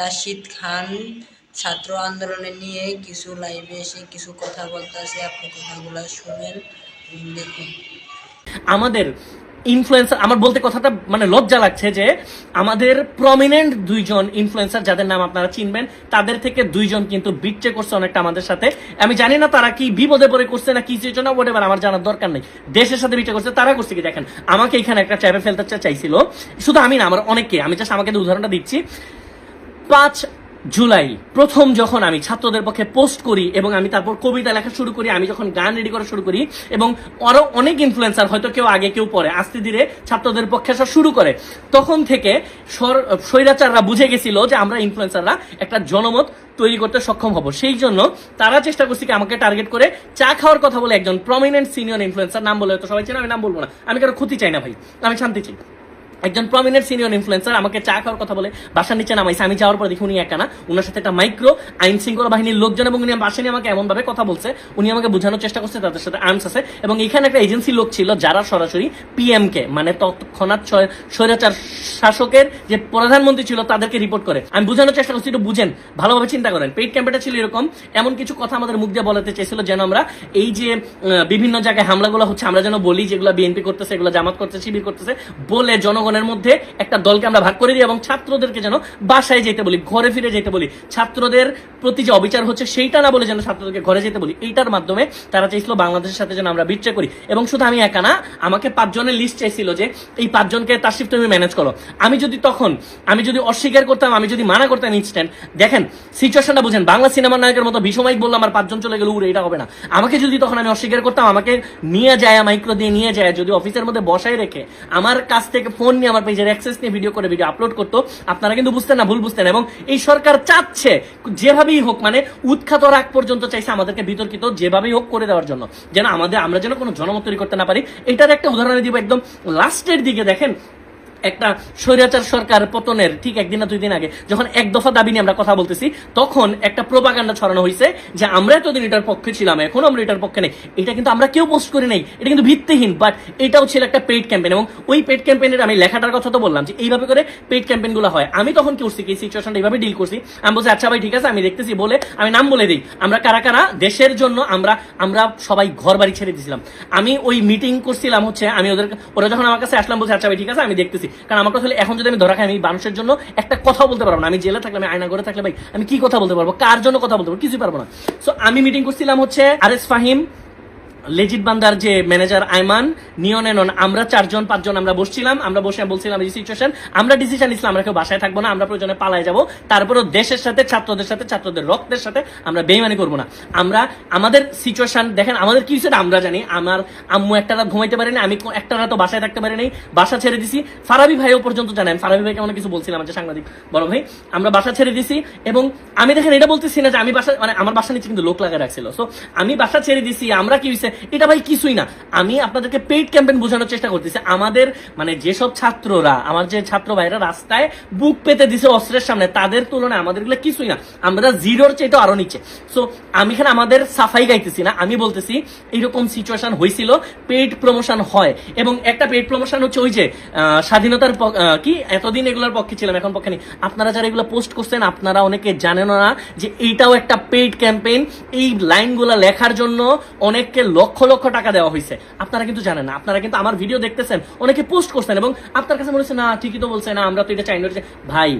রাশিদ খান, ছাত্র আন্দোলনে নিয়ে কিছু লাইভে এসে কিছু কথা বলতেছে আপনি কথাগুলো শুনেন দেখুন। আমাদের ইনফ্লুয়েন্সার আমার বলতে কথাটা মানে লজ্জা লাগছে যে আমাদের প্রমিনেন্ট দুইজন ইনফ্লুয়েন্সার যাদের নাম আপনারা চিনবেন, তাদের থেকে দুইজন কিন্তু বিচ্ছে করছে অনেকটা আমাদের সাথে। আমি জানি না তারা কি বিপদে পড়ে করছে না কি কিছু না ওটা আমার জানার দরকার নেই। দেশের সাথে বিচ্ছে করছে, তারা করছে কি? দেখেন, আমাকে এখানে একটা চ্যাপে ফেলতে চাইছিল। শুধু আমি না, আমার অনেকে আমি জাস্ট আমাকে উদাহরণটা দিচ্ছি পাঁচ জুলাই, প্রথম যখন আমি ছাত্রদের পক্ষে পোস্ট করি এবং আমি তারপর কবিতা লেখা শুরু করি, আমি যখন গান রেডি করা শুরু করি এবং আরও অনেক ইনফ্লুয়েন্সার হয়তো কেউ আগে, কেউ পরে, আস্তে ধীরে ছাত্রদের পক্ষে আসা শুরু করে, তখন থেকে স্বৈরাচাররা বুঝে গেছিল যে আমরা ইনফ্লুয়েন্সাররা একটা জনমত তৈরি করতে সক্ষম হব। সেই জন্য তারা চেষ্টা করছে কি আমাকে টার্গেট করে চা খাওয়ার কথা বলে একজন প্রমিনেন্ট সিনিয়র ইনফ্লুয়েন্সার নাম বলে হয়তো সবাই চেনে, আমি নাম বলব না। আমি কারও ক্ষতি চাই না ভাই, আমি শান্তি চাই। একজন প্রমিনেন্ট সিনিয়র ইনফ্লুয়েন্সার আমাকে চা খাওয়ার কথা বলে, বাসার নিচে নামাইছে আমি যাওয়ার পর দেখি উনি একা না। ওনার সাথে একটা মাইক্রো আইন শৃঙ্খলা বাহিনীর লোকজন এবং উনি বাসা নিয়ে আমাকে এমন ভাবে কথা বলছে, উনি আমাকে বোঝানোর চেষ্টা করছে, তাদের সাথে আর্মস আছে। এবং এখানে একটা এজেন্সি লোক ছিল, যারা সরাসরি পিএম কে মানে তৎক্ষণাৎ স্বৈরাচার শাসকের যে প্রধানমন্ত্রী ছিল, তাদেরকে রিপোর্ট করে। আমি বোঝানোর চেষ্টা করছি, একটু বুঝেন, ভালোভাবে চিন্তা করেন। পেইড ক্যাম্পেটা ছিল এরকম, এমন কিছু কথা আমাদের মুখ দিয়ে বলাতে চেয়েছিল যেন আমরা এই যে বিভিন্ন জায়গায় হামলাগুলো হচ্ছে, আমরা যেন বলি যেগুলো বিএনপি করতেছে, এগুলো জামাত করতেছে, শিবির করতেছে, বলে জনগণের মধ্যে একটা দলকে আমরা ভাগ করে দিই এবং ছাত্রদেরকে যেন বাসায় যেতে বলি, ঘরে ফিরে যেতে বলি। ছাত্রদের প্রতি যে অবিচার হচ্ছে সেইটা না বলে যেন ছাত্রদেরকে ঘরে যেতে বলি। এইটার মাধ্যমে তারা চাইছিল বাংলাদেশের সাথে যেন আমরা বিট্রে করি। এবং শুধু আমি একা না, আমাকে পাঁচজনের লিস্ট চাইছিল যে, এই পাঁচজনকে তার শিফট তুমি ম্যানেজ করো। আমি যদি তখন, আমি যদি অস্বীকার করতাম, আমি যদি মানা করতাম ইনস্ট্যান্ট দেখেন সিচুয়েশনটা বুঝেন, বাংলা সিনেমার নায়কের মতো বিষমাইক বললাম আমার পাঁচজন চলে গেল উড়ে, এটা হবে না। আমাকে যদি তখন আমি অস্বীকার করতাম, আমাকে নিয়ে যায়, মাইক্রো দিয়ে নিয়ে যায়, যদি অফিসের মধ্যে বসায় রেখে, আমার কাছ থেকে ফোন নিয়ে আমার পেজের অ্যাক্সেস নিয়ে ভিডিও করে ভিডিও আপলোড করতো। আপনারা কিন্তু বুঝতেন না, ভুল বুঝতেন। এবং এই সরকার চাচ্ছে যেভাবেই হোক মানে উৎখাত রাগ পর্যন্ত চাইছে আমাদেরকে বিতর্কিত যেভাবেই হোক করে দেওয়ার জন্য। যেন আমাদের, আমরা যেন কোনো জনমত তৈরি করতে না পারি। এটার একটা উদাহরণ দিব একদম লাস্টের দিকে দেখেন। একটা স্বৈরাচার সরকার পতনের ঠিক একদিন না দুই দিন আগে, যখন এক দফা দাবি নিয়ে আমরা কথা বলতেছি, তখন একটা প্রোপাগান্ডা ছড়ানো হয়েছে যে আমরা এতদিন এটার পক্ষে ছিলাম, এখন আমরা এটার পক্ষে নেই। এটা কিন্তু আমরা কেউ পোস্ট করি নাই, এটা কিন্তু ভিত্তিহীন বাট এটাও ছিল একটা পেইড ক্যাম্পেইন এবং ওই পেইড ক্যাম্পেইনের আমি লেখাটার কথা তো বললাম যে এইভাবে করে পেইড ক্যাম্পেইনগুলো হয়। আমি তখন কি করছি, কি সিচুয়েশনটা এইভাবে ডিল করছি? আমি বলছি আচ্ছা ভাই, ঠিক আছে, আমি দেখতেছি, বলে আমি নাম বলে দিই। আমরা কারা কারা? দেশের জন্য আমরা আমরা সবাই ঘর বাড়ি ছেড়ে দিয়েছিলাম আমি ওই মিটিং করছিলাম হচ্ছে, আমি ওদের, ওরা যখন আমার কাছে আসলাম, বলছে আচ্ছা ভাই, ঠিক আছে, আমি দেখতেছি। কারণ আমার কথা এখন যদি আমি ধরা খাই, আমি মানুষের জন্য একটা কথা বলতে পারব না। আমি জেলে থাকলে, আমি আয়না করে থাকলে, ভাই, আমি কি কথা বলতে পারব? কার জন্য কথা বলতে পারব? কিছুই পারব না। সো আমি মিটিং করছিলাম হচ্ছে আর এস ফাহিম লেজিট বান্দার যে ম্যানেজার আইমান, নিয়ন এনন, আমরা চারজন, পাঁচজন আমরা বসছিলাম, আমরা বসে বলছিলাম এই সিচুয়েশন আমরা ডিসিশন নিছিলাম আমরা কেউ বাসায় থাকব না, আমরা প্রয়োজনে পালায় যাব। তারপরেও দেশের সাথে, ছাত্রদের সাথে, ছাত্রদের রক্তের সাথে আমরা বেইমানি করব না। আমরা, আমাদের সিচুয়েশন দেখেন, আমাদের কি সেটা আমরা জানি, আমার আম্মু একটা রাত ঘুমাইতে পারিনি, আমি একটা রাত বাসায় থাকতে পারিনি বাসা ছেড়ে দিছি। ফারাবি ভাইও পর্যন্ত জানেন, ফারাবি ভাইকে অনেক কিছু বলছিলাম যে সাংবাদিক, বড় ভাই, আমরা বাসা ছেড়ে দিছি এবং আমি দেখেন এটা বলতেছি না যে আমি বাসা মানে আমার বাসা নিচে কিন্তু লোক লাগা রাখছিল। সো আমি বাসা ছেড়ে দিছি, আমরা কি হয়েছে? এটা ভাই কিছুই না। আমি আপনাদেরকে পেইড ক্যাম্পেইন বোঝানোর চেষ্টা করতেছি। আমাদের মানে যেসব ছাত্ররা, আমার যে ছাত্র ভাইরা রাস্তায় বুক পেতে দিছে অস্ত্রের সামনে, তাদের তুলনায় আমাদেরগুলো কিছুই না। আমরা জিরোর চাইতে আরও নিচে। সো আমি এখানে আমাদের সাফাই গাইতেছি না। আমি বলতেছি, এইরকম সিচুয়েশন হয়েছিল পেইড প্রমোশন হয়। এবং একটা পেইড প্রমোশন হচ্ছে ওই যে স্বাধীনতার কি? এতদিন এগুলোর পক্ষে ছিলাম, এখন পক্ষে নেই। আপনারা যারা এগুলো পোস্ট করছেন, আপনারা অনেকে জানেন না যে এইটাও একটা পেইড ক্যাম্পেইন এই লাইনগুলো লেখার জন্য অনেককে লক্ষ লক্ষ টাকা দেওয়া হয়েছে আপনারা কিন্তু জানেন না। আপনারা কিন্তু আমার ভিডিও দেখতেছেন, অনেকে পোস্ট করছেন এবং আপনার কাছে মনে হচ্ছে, না, ঠিকই তো বলছে, না, আমরা তো এটা চাই না ভাই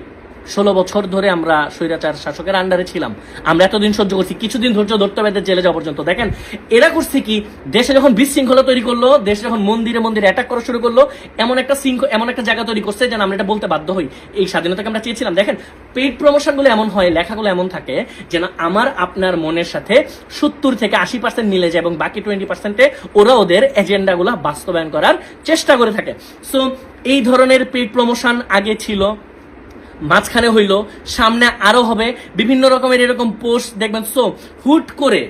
ষোলো বছর ধরে আমরা স্বৈরাচার শাসকের আন্ডারে ছিলাম। আমরা এতদিন সহ্য করছি, কিছুদিন ধৈর্য ধরতে হবে জেলে যাওয়া পর্যন্ত। দেখেন, এরা করছে কি, দেশে যখন বিশৃঙ্খলা তৈরি করল, দেশে যখন মন্দিরে মন্দিরে অ্যাটাক করা শুরু করল, এমন একটা শৃঙ্খ, এমন একটা জায়গা তৈরি করছে যেন আমরা এটা বলতে বাধ্য হই। এই স্বাধীনতাকে আমরা চেয়েছিলাম। দেখেন পেইড প্রমোশনগুলো এমন হয়, লেখাগুলো এমন থাকে যেন আমার, আপনার মনের সাথে সত্তর থেকে আশি পার্সেন্ট মিলে যায় এবং বাকি টোয়েন্টি পার্সেন্টে ওরা ওদের এজেন্ডাগুলো বাস্তবায়ন করার চেষ্টা করে থাকে। সো এই ধরনের পেইড প্রমোশন আগে ছিল। মাঝখানে হইল সামনে আরও হবে বিভিন্ন রকমের এরকম পোস্ট দেখবেন। সো হুট করে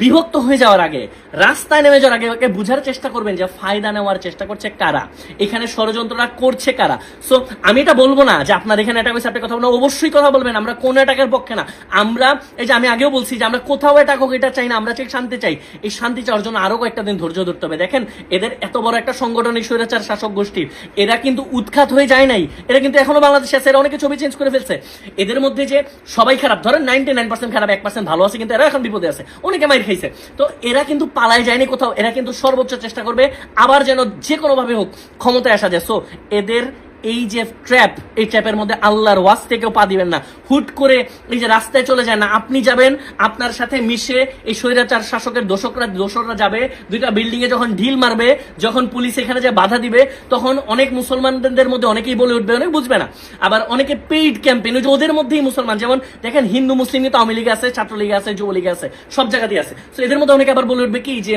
বিভক্ত হয়ে যাওয়ার আগে, রাস্তায় নেমে যাওয়ার আগে ওকে বুঝার চেষ্টা করবেন যে ফায়দা নেওয়ার চেষ্টা করছে কারা? এখানে ষড়যন্ত্রটা করছে কারা? সো আমি এটা বলব না যে আপনার এখানে অ্যাটাক হয়েছে, আপনি কথা বলবেন অবশ্যই কথা বলবেন, আমরা কোন অ্যাটাকের পক্ষে না। আমরা, এই যে আমি আগেও বলছি যে আমরা কোথাও অ্যাটাক হোক, এটা চাই না, আমরা চাই শান্তি চাই। এই শান্তি চাওয়ার জন্য আরও কয়েকটা দিন ধৈর্য ধরতে হবে। দেখেন, এদের এত বড় একটা সংগঠনিক স্বৈরাচার শাসক গোষ্ঠী, এরা কিন্তু উৎখাত হয়ে যায় নাই। এরা কিন্তু এখনও বাংলাদেশে আছে, এরা অনেকে ছবি চেঞ্জ করে ফেলছে। এদের মধ্যে যে সবাই খারাপ, ধরেন নাইনটি নাইন পার্সেন্ট খারাপ, এক পার্সেন্ট ভালো আছে, কিন্তু এরা এখন বিপদে আছে। অনেকে মাইর খাইছে। তো এরা কিন্তু পালায় যায়নি কোথাও, এরা কিন্তু সর্বোচ্চ চেষ্টা করবে, আবার যেন যে কোনোভাবে হোক ক্ষমতায় আসা যায়। সো এদের এই যে ট্র্যাপ এই ট্র্যাপের মধ্যে আল্লাহর ওয়াজ থেকেও পা দিবেন না। হুট করে এই যে রাস্তায় চলে যায় না, আপনি যাবেন, আপনার সাথে মিশে এই স্বৈরাচার শাসকের দোষকরা দোষকরা যাবে। দুইটা বিল্ডিং এ যখন ঢিল মারবে, যখন পুলিশ এখানে যে বাধা দিবে, তখন অনেক মুসলমানদের মধ্যে অনেকেই বলে উঠবে, অনেক বুঝবে না। আবার অনেকে পেইড ক্যাম্পেইন ওই যে ওদের মধ্যেই মুসলমান, যেমন দেখেন হিন্দু, মুসলিম কিন্তু আওয়ামী লীগ আছে, ছাত্রলীগ আছে, যুবলীগ আছে, সব জায়গাতেই আছে। তো এদের মধ্যে অনেকে আবার বলে উঠবে কি যে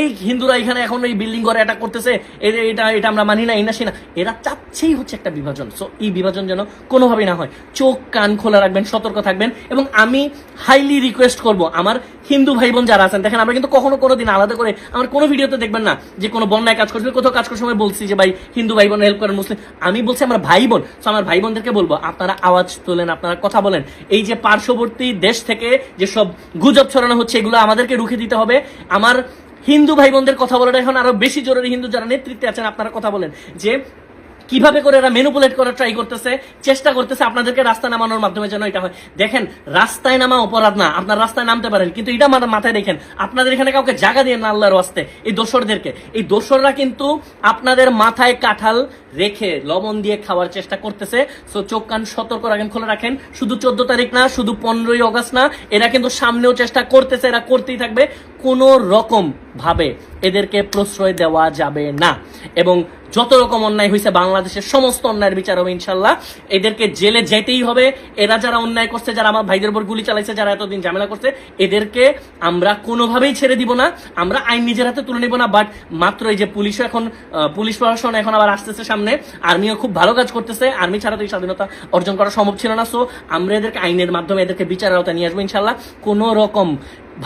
এই হিন্দুরা এখানে এখন এই বিল্ডিং ঘরে অ্যাটাক করতেছে এটা এটা আমরা মানি না, এই না সে না। এরা চাচ্ছেই হচ্ছে একটা বিভাজন। সো এই বিভাজন যেন কোনোভাবেই না হয়। চোখ, কান খোলা রাখবেন, সতর্ক থাকবেন এবং আমি হাইলি রিকোয়েস্ট করব আমার হিন্দু ভাই বোন যারা আছেন, দেখেন আমরা কিন্তু কখনো কোনো দিন আলাদা করে আমার কোনো ভিডিওতে দেখবেন না যে কোনো বন্যায় কাজ করছে কোথাও কাজ করার সময় বলছি যে, ভাই, হিন্দু ভাই বোন হেল্প করেন, মুসলিম আমি বলছি আমার ভাই বোন তো আমার ভাই বোনদেরকে বলব, আপনারা আওয়াজ তোলেন, আপনারা কথা বলেন। এই যে পার্শ্ববর্তী দেশ থেকে যে সব গুজব ছড়ানো হচ্ছে, এগুলো আমাদেরকে রুখে দিতে হবে। আমার হিন্দু ভাই বোনদের কথা বলাটা এখন আরও বেশি জরুরি। হিন্দু যারা নেতৃত্বে আছেন, আপনারা কথা বলেন যে কীভাবে করে এরা মেনুপুলেট করার ট্রাই করতেছে, চেষ্টা করতেছে আপনাদেরকে রাস্তা নামানোর মাধ্যমে যেন এটা হয়। দেখেন, রাস্তায় নামা অপরাধ না, আপনার রাস্তায় নামতে পারেন, কিন্তু এটা মাথা- মাথায় দেখেন, আপনাদের এখানে কাউকে জায়গা দিয়ে না আল্লাহর ওয়াস্তে, এই দোসরদেরকে। এই দোসররা কিন্তু আপনাদের মাথায় কাঁঠাল রেখে লবণ দিয়ে খাওয়ার চেষ্টা করতেছে। সো চোখ কান সতর্ক রাখেন, খোলা রাখেন। শুধু চোদ্দ তারিখ না, শুধু পনেরোই অগস্ট না, এরা কিন্তু সামনেও চেষ্টা করতেছে, এরা করতেই থাকবে। কোনো রকম ভাবে এদেরকে প্রশ্রয় দেওয়া যাবে না। এবং যত রকম অন্যায় হয়েছে বাংলাদেশের সমস্ত অন্যায়ের বিচার হবে ইনশাল্লাহ এদেরকে জেলে যেতেই হবে। এরা যারা অন্যায় করছে, যারা আমার ভাইদের উপর গুলি চালাইছে, যারা এতদিন ঝামেলা করছে, এদেরকে আমরা কোনোভাবেই ছেড়ে দিব না। আমরা আইন নিজের হাতে তুলে নিব না বাট মাত্র এই যে পুলিশও এখন পুলিশ প্রশাসন এখন আবার আসতেছে সামনে। আর্মিও খুব ভালো কাজ করতেছে। আর্মি ছাড়া তো এই স্বাধীনতা অর্জন করা সম্ভব ছিল না। সো আমরা এদেরকে আইনের মাধ্যমে এদেরকে বিচারের আওতায় নিয়ে আসব ইনশাল্লাহ কোনো রকম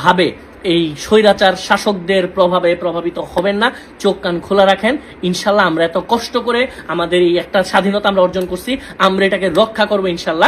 ভাবে এই স্বৈরাচার শাসকদের প্রভাবে প্রভাবিত হবেন না। চোখ কান খোলা রাখেন। ইনশাল্লাহ আমরা এত কষ্ট করে আমাদের এই একটা স্বাধীনতা আমরা অর্জন করছি, আমরা এটাকে রক্ষা করব ইনশাল্লাহ।